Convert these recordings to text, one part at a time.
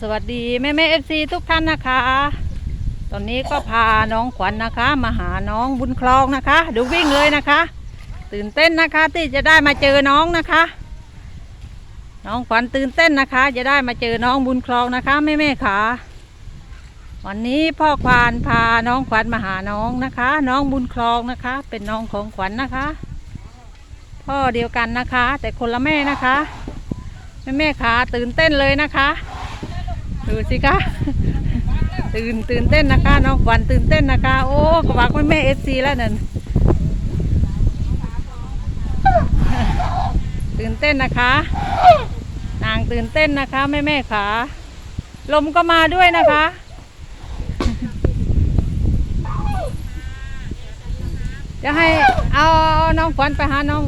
สวัสดีแม่แม่เอฟซีทุกท่านนะคะ ตอนนี้ก็พาน้องขวัญนะคะ มาหาน้องบุญคลองนะคะดูวิ่งเลยนะคะ ตื่นเต้นนะคะที่จะได้มาเจอน้องนะคะ น้องขวัญตื่นเต้นนะคะ จะได้มาเจอน้องบุญคลองนะคะแม่แม่ขาวันนี้พ่อควานพาน้องขวัญมาหาน้องนะคะ น้องบุญคลองนะคะ เป็นน้องของขวัญนะคะ พ่อเดียวกันนะคะ แต่คนละแม่นะคะแม่แม่ขาตื่นเต้นเลยนะคะ ดูสิคะตื่นตื่นเต้นนะคะน้องขวัญตื่นเต้นนะคะ โอ้กวักแม่แม่เอฟซีแล้วนั่นตื่นเต้นนะคะ นางตื่นเต้นนะคะแม่แม่ขาลมก็มาด้วยนะคะจะให้เอาน้องขวัญไปหาน้อง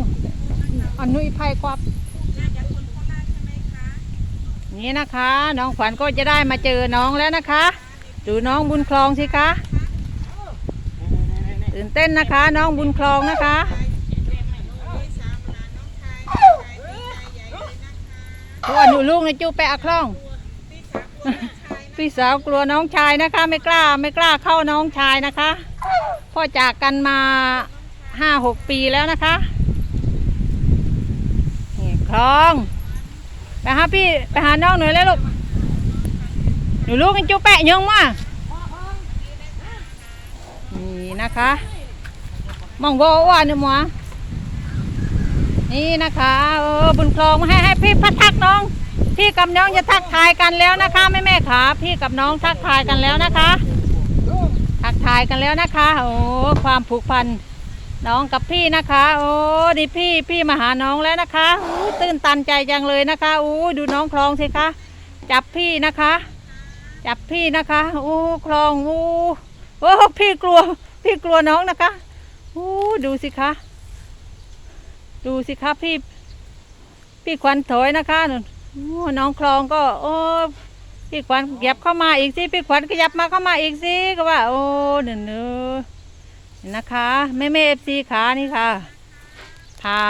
อนุยไพควับ นี่นะคะ น้องขวัญก็จะได้มาเจอน้องแล้วนะคะ ดูน้องบุญคลองสิคะตื่นเต้นนะคะ น้องบุญคลองนะคะตัวหนูลูกในจูไปอาคล่อง พี่สาวกลัวน้องชายนะคะ ไม่กล้าไม่กล้าเข้าน้องชายนะคะพ่อจากกันมาห้าหกปีแล้วนะคะนี่คลอง หาพี่ไปหาน้องหน่อยแล้วลูกหนูลูกกันจูแปะยงมานี่นะคะมองโบว่าเนี่ยหมอนี่นะคะเออบุญคลองให้ให้พี่พัดทักน้อง พี่กับน้องจะทักทายกันแล้วนะคะแม่แม่ขาพี่กับน้องทักทายกันแล้วนะคะ ทักทายกันแล้วนะคะโอ้ความผูกพัน น้องกับพี่นะคะ โอ้ดีพี่พี่มาหาน้องแล้วนะคะอู้ตื่นตันใจจังเลยนะคะอู้ดูน้องคลองสิคะจับพี่นะคะ จับพี่นะคะโอ้คลองโอ้โอ้พี่กลัว พี่กลัวน้องนะคะโอ้ดูสิคะ ดูสิคะพี่ พี่ขวัญถอยนะคะโอ้น้องคลองก็ โอ้พี่ขวัญขยับเข้ามาอีกสิพี่ขวัญขยับมาเข้ามาอีกสิก็ว่า โอ้เนื้อ นื้อนะคะแม่แม่เอฟซีขานี่ค่ะพา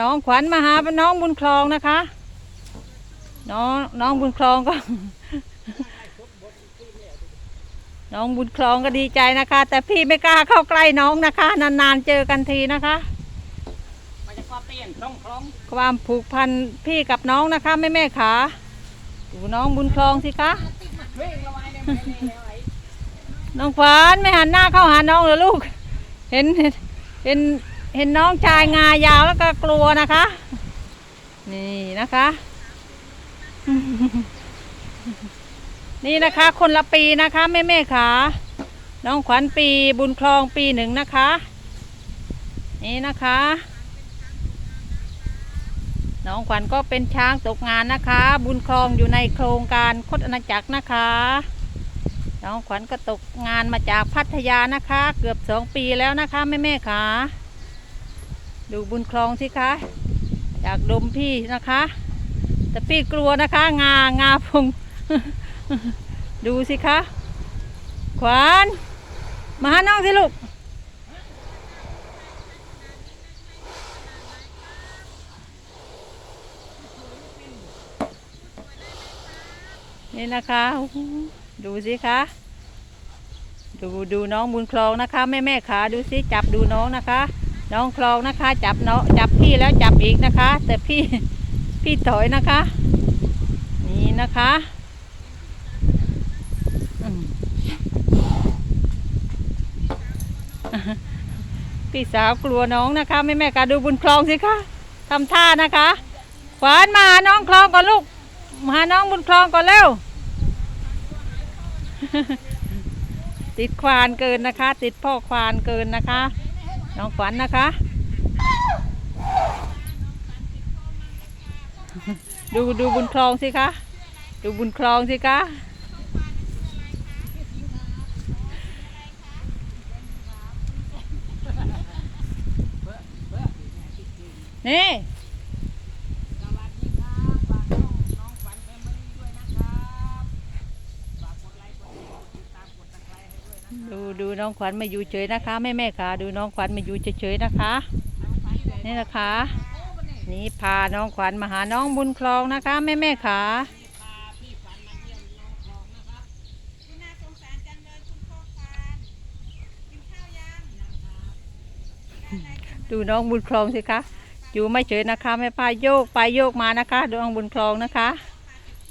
น้องขวัญมาหาน้องบุญคลองนะคะ น้องน้องบุญคลองก็ น้องบุญคลองก็ดีใจนะคะ แต่พี่ไม่กล้าเข้าใกล้น้องนะคะ นานๆเจอกันทีนะคะมันจะก็เปลี่ยนคล่องคล่องความผูกพันพี่กับน้องนะคะแม่แม่ขาดูน้องบุญคลองสิคะเร่งระไว้เนี่ยไม่ได้แล้วไอ้น้องขวัญไม่หันหน้าเข้าหาน้องเลยลูก เห็นเห็นเห็นเห็นน้องชายงายาวแล้วก็กลัวนะคะ นี่นะคะ นี่นะคะ คนละปีนะคะแม่แม่ขาน้องขวัญปีบุญคลองปีหนึ่งนะคะ นี่นะคะ น้องขวัญก็เป็นช้างตกงานนะคะ บุญคลองอยู่ในโครงการคดอาณาจักรนะคะ น้องขวัญก็ตกงานมาจากพัทยานะคะ เกือบสองปีแล้วนะคะแม่แม่ๆค่ะดูบุญคลองสิคะจากดมพี่นะคะ แต่พี่กลัวนะคะ งางาพงดูสิคะ ขวัญมาหาน้องสิลูกนี่นะคะ ดูสิคะดูดูน้องบุญคลองนะคะแม่แม่ขาดูสิจับดูน้องนะคะ น้องคลองนะคะ จับน้องจับพี่แล้วจับอีกนะคะ แต่พี่พี่ถอยนะคะ นี่นะคะพี่สาวกลัวน้องนะคะแม่แม่ขาดูบุญคลองสิคะทำท่านะคะขวานมาน้องคลองก่อนลูกมาหาน้องบุญคลองก่อนเร็ว ติดควานเกินนะคะ ติดพ่อควานเกินนะคะ น้องขวัญนะคะ ดูดูบุญคลองสิคะดูบุญคลองสิคะนี่ ดูดูน้องขวัญมาอยู่เฉยนะคะแม่แม่ค่ะ ดูน้องขวัญมาอยู่เฉยๆนะคะ นี่นะคะ นี่พาน้องขวัญมาหาน้องบุญคลองนะคะแม่แม่ค่ะดูน้องบุญคลองสิคะอยู่ไม่เฉยนะคะแม่พาโยกไปโยกมานะคะดูน้องบุญคลองนะคะ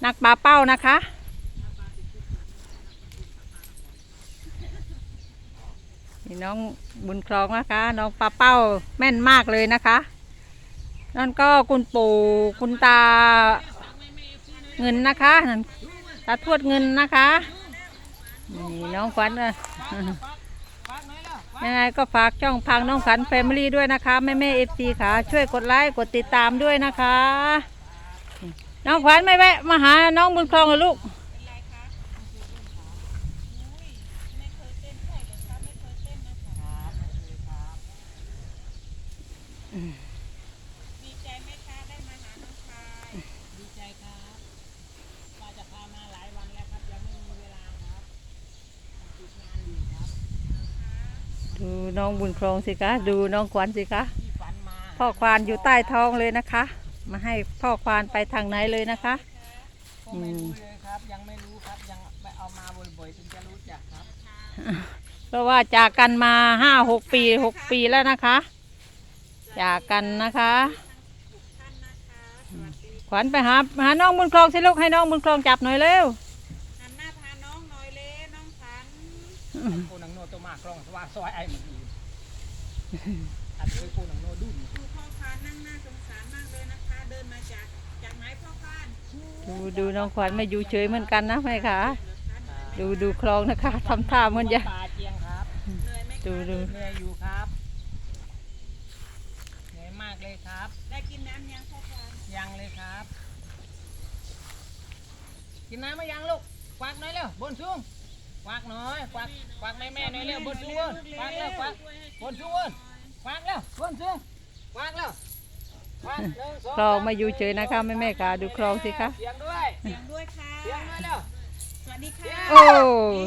นักปลาเป้านะคะ นี่น้องบุญครองนะคะ น้องปลาเป้าแม่นมากเลยนะคะ นั่นก็คุณปู่คุณตาเงินนะคะนั่นตาทวดเงินนะคะนี่น้องขวัญเลยังไงก็ฝากช่องพังน้องขวัญแฟมิลี่ด้วยนะคะแม่แม่เอฟซีค่ะ ช่วยกดไลค์กดติดตามด้วยนะคะ น้องขวัญไม่แวะมาหาน้องบุญครองเหรอลูก ดีใจไหมคะได้มาหาน้องชายดีใจครับว่าจะพามาหลายวันแล้วครับยังไม่มีเวลาครับติดงานอยู่ครับ ดูน้องบุญครองสิคะดูน้องขวัญสิคะที่ฝันมาพ่อควานอยู่ใต้ท้องเลยนะคะ มาให้พ่อควานไปทางไหนเลยนะคะ ก็ไม่รู้เลยครับ ยังไม่รู้ครับยังไปเอามาบ่อยๆถึงจะรู้จักครับ เพราะว่าจากกันมาห้าหกปีหกปีแล้วนะคะจากกันนะคะขวัญไปหาหาน้องบุญครองสิลูกให้น้องบุญครองจับหน่อยเร็ว หันหน้าพาน้องหน่อยเลยน้องสันโคนั ซอยไอ้มันดีอันนี้โคนังโนดุ้นดูพ่อพานั่งหน้าสงสารมากเลยนะคะ เดินมาจากจากไหนพ่อพานดูดูน้องขวัญไม่อยู่เฉยเหมือนกันนะแม่ค่ะดูดูคลองนะคะทำท่าเหมือนจะปลาเจียงครับเหนื่อยไหมดูดูเหนื่อยอยู่ครับเหนื่อยมากเลยครับ ได้กินน้ำยังพ่อพานยังเลยครับ กินน้ำมายังลูกควักหน่อยเร็วบนสูง ควักหน่อยควักควักแม่แม่ๆหน่อยเร็วบนสูงเว้ยควักเร็วควักบนสูงเว้ยควักเร็วบนสูงควักเร็วควักหนึ่งสองคลองไม่อยู่เฉยนะคะแม่แม่ค่ะดูคลองสิคะเสียงด้วยเสียงด้วยค่ะ เสียงหน่อยเร็ว สวัสดีค่ะโอ้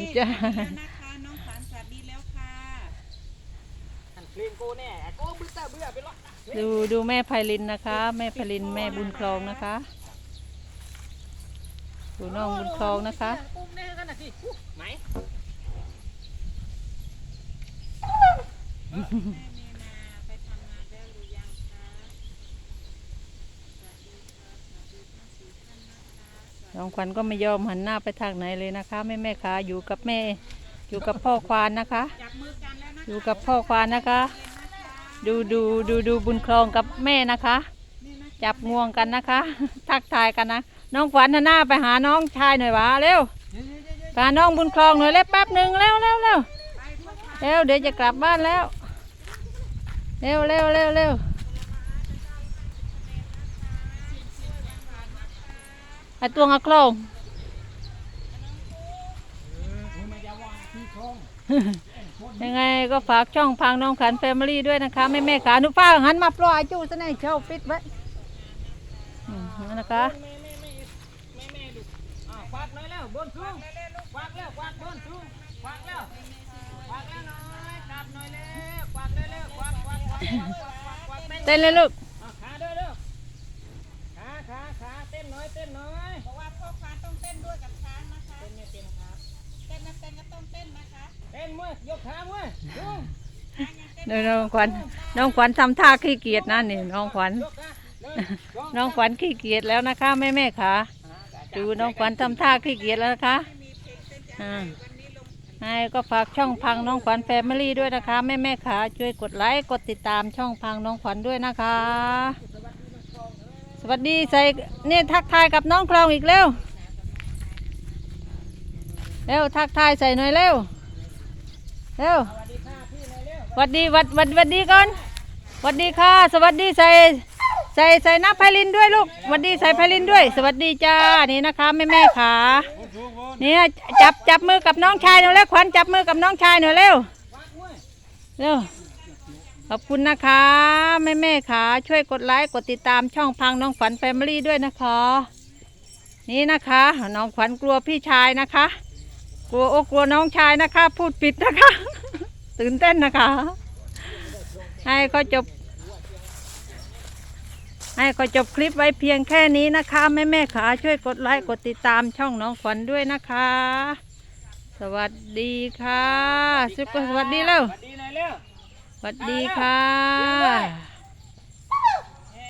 นี่จ้าสวัสดีแล้วนะคะน้องสันสวัสดีแล้วค่ะ อันเพลงกูแน่กูเบื่อเบื่อไปหรอกดูดูแม่ไพลินนะคะ แม่ไพลินแม่บุญคลองนะคะ ดูน้องบุญคลองนะคะกูแน่กันนะสิไหมน้องควันนะคะสวัสดีน้องขวัญก็ไม่ยอมหันหน้าไปทางไหนเลยนะคะแม่แม่ขาอยู่กับแม่ อยู่กับพ่อควานนะคะจับมือกันนะคะอยู่กับพ่อควานนะคะ ดูดูดูดูบุญคลองกับแม่นะคะ จับงวงกันนะคะ ทักทายกันนะ น้องขวัญหนหน้าไปหาน้องชายหน่อยวะเร็วไปหาน้องบุญคลองหน่อยเร็วแป๊บหนึ่งเร็วเร็วเร็วเร็วเดี๋ยวจะกลับบ้านแล้ว เร็วเร็วเร็วเร็วไอตัวงอะครงมันจะวางยังไงก็ฝากช่องพังน้องขันแฟมิลี่ด้วยนะคะ แม่แม่ขาหนุฟ้าหันมาปล่อยจูซะหน่อยเช่าปิดไว้นะคะ บนสูงควักแล้วควักบนสูงควักแล้วควักแล้วหน่อยกลับหน่อยแล้วควักเร็วๆควักควักควักควักควักควักเต้นเลยลูกอ่าขาเด้อเด้อขาขาขาเต้นหน่อยเต้นหน่อยบอกว่าพ่อพานต้องเต้นด้วยกับช้างนะคะเต้นไม่เต้นครับเต้นนะเต้นก็ต้องเต้นนะคะเต้นมือยกขามือสูงช้างยังเต้นเดี๋ยวน้องขวัญน้องขวัญทำท่าขี้เกียจนะนี่น้องขวัญยกขาหนึ่งสองน้องขวัญขี้เกียจแล้วนะคะแม่แม่ขาอ่า ดูน้องขวัญทำท่าขี้เกียจแล้วนะคะมีเพลงเต้นจะอ่าวันนี้ลงให้ก็ฝากช่องพังน้องขวัญแฟมิลี่ด้วยนะคะ แม่แม่ขาช่วยกดไลค์กดติดตามช่องพังน้องขวัญด้วยนะคะ สวัสดีใส่เนี่ยทักทายกับน้องคลองอีกเร็วเร็วทักทายใส่หน่อยเร็วเร็วสวัสดีค่ะพี่หน่อยเร็วหวัดดีหวัดหวัดหวัดดีก่อนหวัดดีค่ะ สวัสดีใส่ ใส่ใส่น้ำไพลินด้วยลูกหวัดดีใส่ไพลินด้วย สวัสดีจ้านี่นะคะแม่แม่ขาเนี่ยจับจับมือกับน้องชายหน่อยแล้วขวัญจับมือกับน้องชายหน่อยเร็วเร็วขอบคุณนะคะแม่แม่ขาช่วยกดไลค์กดติดตามช่องพังน้องขวัญแฟมิลี่ด้วยนะคะ นี่นะคะ น้องขวัญกลัวพี่ชายนะคะ กลัวโอ้กลัวน้องชายนะคะ พูดปิดนะคะ ตื่นเต้นนะคะ ให้เขาจบ ให้เขาจบคลิปไว้เพียงแค่นี้นะคะ แม่แม่ขาช่วยกดไลค์กดติดตามช่องน้องขวัญด้วยนะคะ สวัสดีค่ะสุขสวัสดีแล้วสวัสดีหน่อยเร็วสวัสดีค่ะเดี๋ยวด้วย